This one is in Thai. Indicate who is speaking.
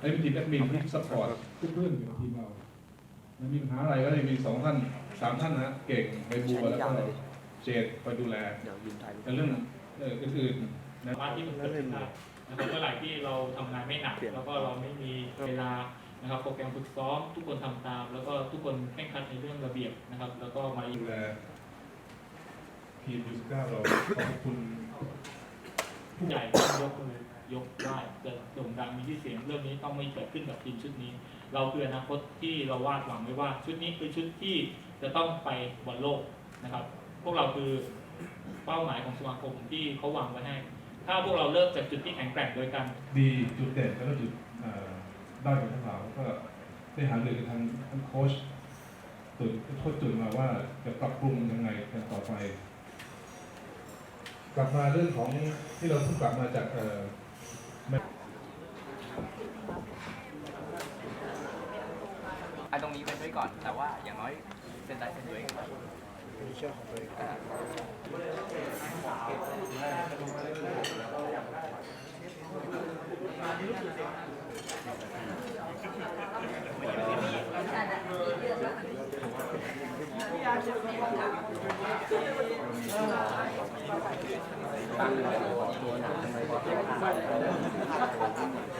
Speaker 1: ไอ้เป็นทีมแอดมินที่สปอร์ตเพื่อนๆอยู่ในทีมเรามันมีปัญหาอะไรก็เลยมีสองท่านสามท่านนะเก่งใบบัวแล้วก็เจดไปดูแล
Speaker 2: เดี๋ยวยืนถ่ายรูป
Speaker 1: ในเรื่องเอ่ออื่นๆนะ
Speaker 3: สามารถที่มันเกิดขึ้นได้นะครับเมื่อไหร่ที่เราทำงานไม่หนัก แล้วก็เราไม่มีเวลานะครับ โปรแกรมฝึกซ้อมทุกคนทำตาม แล้วก็ทุกคนเคร่งครัดในเรื่องระเบียบนะครับ แล้วก็มา
Speaker 1: ดูแลทีมยูสก้าเราขอบคุณ
Speaker 3: ผู้ใหญ่ต้องยกมือย ยกไหว้จะโด่งดังมีชื่อเสียงเรื่องนี้ต้องไม่เกิดขึ้นกับทีมชุดนี้ เราคืออนาคตที่เราวาดหวังไว้ว่า ชุดนี้คือชุดที่จะต้องไปบอลโลกนะครับ พวกเราคือเป้าหมายของสมาคมที่เขาวางไว้ให้ ถ้าพวกเราเริ่มจากจุดที่แข็งแกร่งโดยกัน
Speaker 1: ดีจุดเด่นแล้วก็จุดเอ่อด้อยของทั้งเราก็ได้หารือกับทางทางโค้ชตุนโค้ชตุนมาว่าจะปรับปรุงยังไงกันต่อไป กลับมาเรื่องของที่เราเพิ่งกลับมาจากเอ่อ
Speaker 2: ไอ้ตรงนี้เป็นไว้ก่อน แต่ว่าอย่างน้อยเซ็นได้เซ็นตัวเองก่อนอ่ ตั
Speaker 4: วันศุกร์